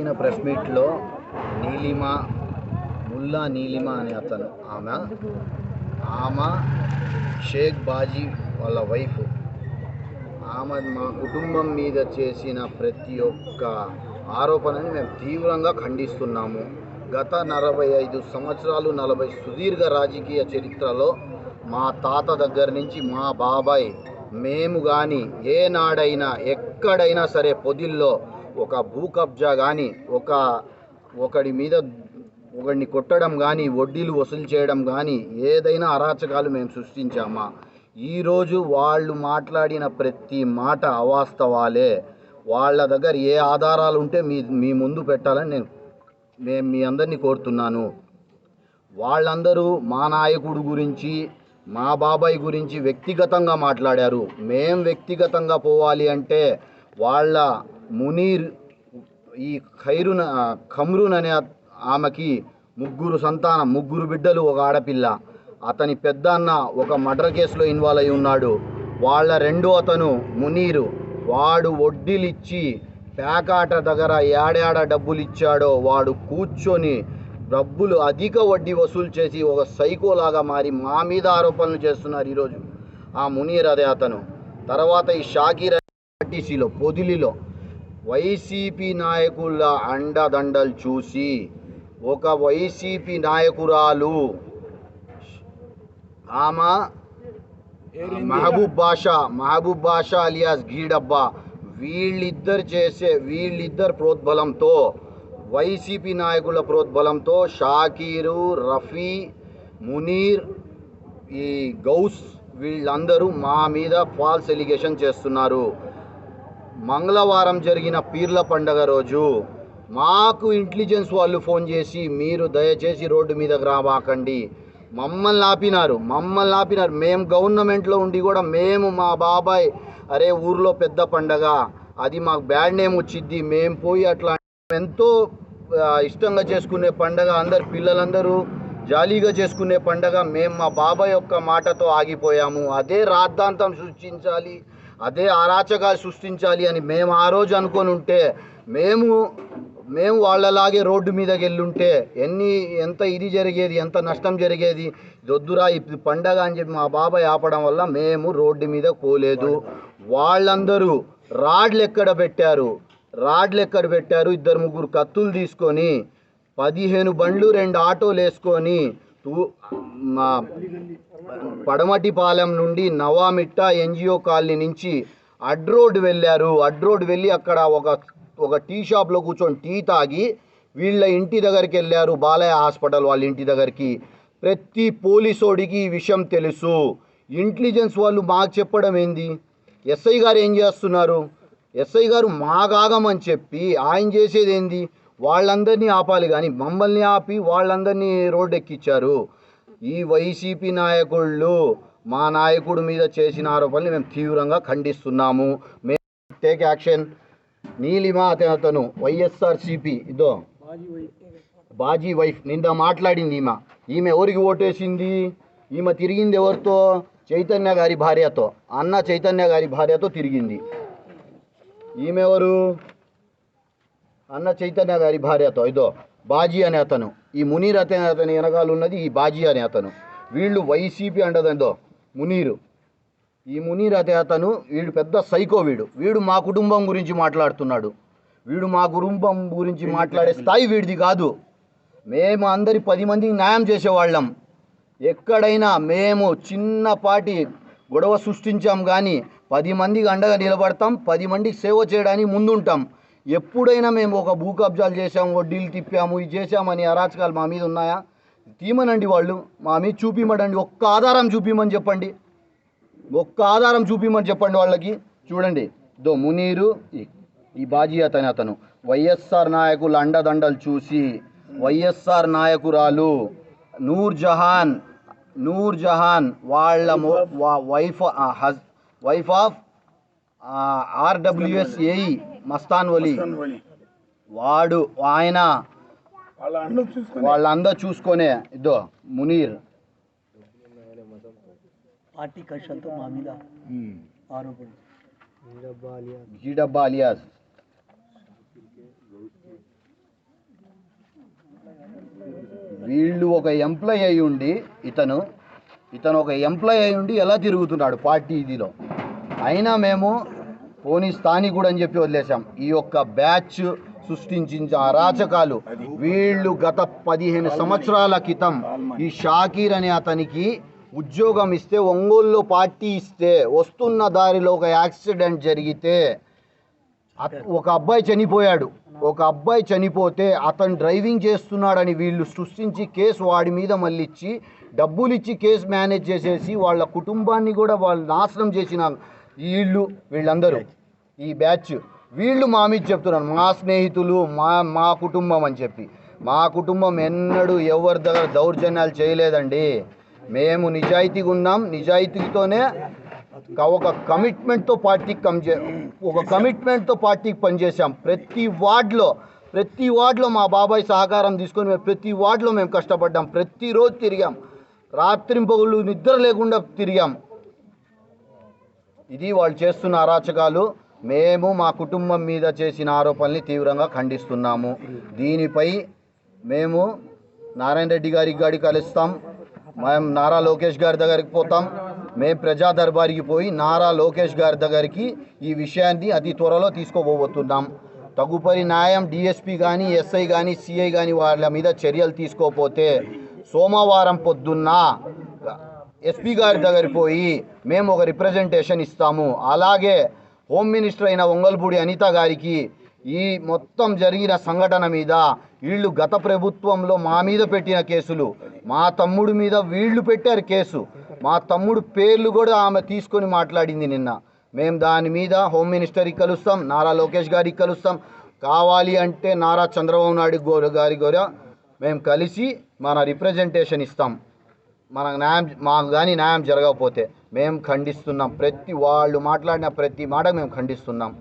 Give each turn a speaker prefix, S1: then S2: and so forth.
S1: జరిగిన ప్రెస్ మీట్లో నీలిమ ముల్లా నీలిమ అనే అతను ఆమె ఆమె షేక్ బాజీ వాళ్ళ వైఫ్ ఆమె మా కుటుంబం మీద చేసిన ప్రతి ఒక్క ఆరోపణని మేము తీవ్రంగా ఖండిస్తున్నాము. గత నలభై ఐదు సంవత్సరాలు నలభై సుదీర్ఘ రాజకీయ చరిత్రలో మా తాత దగ్గర నుంచి మా బాబాయ్ మేము కానీ ఏనాడైనా ఎక్కడైనా సరే పొదిల్లో ఒక భూ కబ్జా కానీ ఒక ఒకడి మీద ఒకడిని కొట్టడం కానీ వడ్డీలు వసూలు చేయడం కానీ ఏదైనా అరాచకాలు మేము సృష్టించామా? ఈరోజు వాళ్ళు మాట్లాడిన ప్రతి మాట అవాస్తవాలే. వాళ్ళ దగ్గర ఏ ఆధారాలు ఉంటే మీ మీ ముందు పెట్టాలని నేను మేము మీ అందరినీ కోరుతున్నాను. వాళ్ళందరూ మా నాయకుడు గురించి మా బాబాయ్ గురించి వ్యక్తిగతంగా మాట్లాడారు. మేం వ్యక్తిగతంగా పోవాలి అంటే వాళ్ళ మునీర్ ఈ ఖైరున్ ఖమ్రున్ అనే ఆమెకి ముగ్గురు సంతానం ముగ్గురు బిడ్డలు ఒక ఆడపిల్ల. అతని పెద్ద అన్న ఒక మర్డర్ కేసులో ఇన్వాల్వ్ అయి ఉన్నాడు. వాళ్ళ రెండో అతను మునీరు. వాడు వడ్డీలిచ్చి పేకాట దగ్గర ఏడాడ డబ్బులు ఇచ్చాడో వాడు కూర్చొని డబ్బులు అధిక వడ్డీ వసూలు చేసి ఒక సైకోలాగా మారి మా మీద ఆరోపణలు చేస్తున్నారు ఈరోజు. ఆ మునీర్ అదే అతను. తర్వాత ఈ షాకీర్ ఆర్టీసీలో పొదిలిలో వైసీపీ నాయకుల అండదండలు చూసి ఒక వైసీపీ నాయకురాలు ఆమె మహబూబ్ బాషా మహబూబ్ బాషా అలియాస్ గీడబ్బా వీళ్ళిద్దరు చేసే వీళ్ళిద్దరు ప్రోద్బలంతో వైసీపీ నాయకుల ప్రోద్బలంతో షాకీరు రఫీ మునీర్ ఈ గౌస్ వీళ్ళందరూ మా మీద ఫాల్స్ ఎలిగేషన్ చేస్తున్నారు. మంగళవారం జరిగిన పీర్ల పండగ రోజు మాకు ఇంటెలిజెన్స్ వాళ్ళు ఫోన్ చేసి మీరు దయచేసి రోడ్డు మీదకి రాబాకండి మమ్మల్ని ఆపినారు మమ్మల్ని ఆపినారు. మేము గవర్నమెంట్లో ఉండి కూడా మేము మా బాబాయ్ అరే ఊర్లో పెద్ద పండగ అది మాకు బ్యాడ్ నేమ్ వచ్చిద్ది. మేము పోయి అట్లా ఎంతో ఇష్టంగా చేసుకునే పండగ. అందరు పిల్లలందరూ జాలీగా చేసుకునే పండగ. మేము మా బాబాయ్ యొక్క మాటతో ఆగిపోయాము. అదే రాద్ధాంతం సృష్టించాలి. అదే అరాచకాలు సృష్టించాలి అని మేము ఆ రోజు అనుకొని ఉంటే మేము మేము వాళ్ళలాగే రోడ్డు మీదకి వెళ్ళుంటే ఎన్ని ఎంత ఇది జరిగేది ఎంత నష్టం జరిగేది దొద్దురా ఇప్పుడు పండగ అని చెప్పి మా బాబాయ్ ఆపడం వల్ల మేము రోడ్డు మీద పోలేదు. వాళ్ళందరూ రాడ్లు ఎక్కడ పెట్టారు? రాడ్లు ఎక్కడ పెట్టారు? ఇద్దరు ముగ్గురు కత్తులు తీసుకొని పదిహేను బండ్లు రెండు ఆటోలు వేసుకొని తూ మా పడమటిపాలెం నుండి నవామిట్ట ఎన్జిఓ కాలనీ నుంచి అడ్రోడ్ వెళ్ళారు. అడ్రోడ్ వెళ్ళి అక్కడ ఒక ఒక టీ షాప్లో కూర్చొని టీ తాగి వీళ్ళ ఇంటి దగ్గరికి వెళ్ళారు. బాలయ్య హాస్పిటల్ వాళ్ళ ఇంటి దగ్గరికి. ప్రతి పోలీసోడికి ఈ విషయం తెలుసు. ఇంటెలిజెన్స్ వాళ్ళు మాకు చెప్పడం ఏంది? ఎస్ఐ గారు ఏం చేస్తున్నారు? ఎస్ఐ గారు మాగాగమని చెప్పి ఆయన చేసేది ఏంది? వాళ్ళందరినీ ఆపాలి కానీ మమ్మల్ని ఆపి వాళ్ళందరినీ రోడ్డు ఎక్కించారు ఈ వైసీపీ నాయకుళ్ళు మా నాయకుడి మీద చేసిన ఆరోపణలు మేము తీవ్రంగా ఖండిస్తున్నాము. మేము టేక్ యాక్షన్. నీలిమ అతను అతను వైఎస్ఆర్సిపి ఇదో బాజీ వైఫ్ నింద మాట్లాడింది ఈమె. ఈమె ఎవరికి ఓటేసింది? ఈమె తిరిగింది ఎవరితో? చైతన్య గారి భార్యతో. అన్న చైతన్య గారి భార్యతో తిరిగింది. ఈమె ఎవరు? అన్న చైతన్య గారి భార్యతో ఇదో. బాజీ అనే అతను. ఈ మునీర్ అతని అతని వెనకాల ఉన్నది ఈ బాజీ అనే అతను. వీళ్ళు వైసీపీ అంటదందో మునీరు. ఈ మునీర్ అతే అతను వీడు పెద్ద సైకో వీడు. వీడు మా కుటుంబం గురించి మాట్లాడుతున్నాడు. వీడు మా కుటుంబం గురించి మాట్లాడే స్థాయి వీడిది కాదు. మేము అందరి పది మందికి న్యాయం చేసేవాళ్ళం. ఎక్కడైనా మేము చిన్నపాటి గొడవ సృష్టించాం కానీ పది మందికి అండగా నిలబడతాం పది మందికి సేవ చేయడానికి ముందుంటాం. ఎప్పుడైనా మేము ఒక భూ కబ్జాలు చేసాం వడ్డీలు తిప్పాము ఇది చేసామని అరాచకాలు మా మీద ఉన్నాయా? తీమనండి వాళ్ళు మా మీద చూపిమడండి ఒక్క ఆధారం చూపిమని చెప్పండి. ఒక్క ఆధారం చూపిమని చెప్పండి వాళ్ళకి. చూడండి దో మునీరు ఈ- బాజీ అతని అతను. వైఎస్ఆర్ నాయకుల అండదండలు చూసి వైఎస్ఆర్ నాయకురాలు నూర్ జహాన్ నూర్ జహాన్ వాళ్ళ wife wife of RWS AE Mastan Vali. వాడు ఆయన వాళ్ళందరూ చూసుకొనే ఇదో మునీర్.
S2: పార్టీ కక్షలతో మా మీద
S1: జీడబ్బా అలియాస్ వీళ్ళు ఒక ఎంప్లాయ్ అయి ఉండి ఇతను ఇతను ఒక ఎంప్లాయ్ అయి ఉండి ఎలా తిరుగుతున్నాడు పార్టీ ఇదిలో? అయినా మేము పోనీ స్థానికుడు అని చెప్పి వదిలేసాం ఈ యొక్క బ్యాచ్ సృష్టించిన అరాచకాలు వీళ్ళు గత పదిహేను సంవత్సరాల క్రితం ఈ షాకీర్ అనే అతనికి ఉద్యోగం ఇస్తే ఒంగోలులో పార్టీ ఇస్తే వస్తున్న దారిలో ఒక యాక్సిడెంట్ జరిగితే ఒక అబ్బాయి చనిపోయాడు. ఒక అబ్బాయి చనిపోతే అతను డ్రైవింగ్ చేస్తున్నాడని వీళ్ళు సృష్టించి కేసు వాడి మీద మళ్ళీ ఇచ్చి డబ్బులు ఇచ్చి కేసు మేనేజ్ చేసేసి వాళ్ళ కుటుంబాన్ని కూడా వాళ్ళు నాశనం చేసిన వీళ్ళు వీళ్ళందరూ. ఈ బ్యాచ్ వీళ్ళు మా మీద చెప్తున్నారు. మా స్నేహితులు మా మా కుటుంబం అని చెప్పి. మా కుటుంబం ఎన్నడూ ఎవరి దగ్గర దౌర్జన్యాలు చేయలేదండి. మేము నిజాయితీగా ఉన్నాం. నిజాయితీతోనే ఒక కమిట్మెంట్తో పార్టీకి కమ్ ఒక కమిట్మెంట్తో పార్టీకి పనిచేసాం ప్రతి వార్డులో ప్రతి వార్డులో మా బాబాయ్ సహకారం తీసుకొని మేము ప్రతి వార్డులో మేము కష్టపడ్డాం. ప్రతిరోజు తిరిగాం. రాత్రింపగుళ్ళు నిద్ర లేకుండా తిరిగాం. ఇది వాళ్ళు చేస్తున్న అరాచకాలు. మేము మా కుటుంబం మీద చేసిన ఆరోపణల్ని తీవ్రంగా ఖండిస్తున్నాము. దీనిపై మేము నారాయణ రెడ్డి గారికి గాడి కలుస్తాం. మేము నారా లోకేష్ గారి దగ్గరికి పోతాం. మేము ప్రజా దర్బారికి పోయి నారా లోకేష్ గారి దగ్గరికి ఈ విషయాన్ని అతి త్వరలో తీసుకోబోతున్నాం. తగుపరి న్యాయం డిఎస్పి కానీ ఎస్ఐ కానీ సిఐ కానీ వాళ్ళ మీద చర్యలు తీసుకోకపోతే సోమవారం పొద్దున్న ఎస్పీ గారి దగ్గరికి పోయి మేము ఒక రిప్రజెంటేషన్ ఇస్తాము. అలాగే హోమ్ మినిస్టర్ అయిన ఒంగల్పూడి అనిత గారికి ఈ మొత్తం జరిగిన సంఘటన మీద వీళ్ళు గత ప్రభుత్వంలో మా మీద పెట్టిన కేసులు మా తమ్ముడి మీద వీళ్ళు పెట్టారు కేసు. మా తమ్ముడు పేర్లు కూడా ఆమె తీసుకొని మాట్లాడింది నిన్న. మేము దాని మీద హోమ్ మినిస్టర్కి కలుస్తాం నారా లోకేష్ గారికి కలుస్తాం. కావాలి అంటే నారా చంద్రబాబు నాయుడు గారి కూడా మేము కలిసి మన రిప్రజెంటేషన్ ఇస్తాం. మనకు న్యాయం మాకు కానీ న్యాయం జరగకపోతే మేము ఖండిస్తున్నాం. ప్రతి వాళ్ళు మాట్లాడిన ప్రతి మాట మేము ఖండిస్తున్నాం.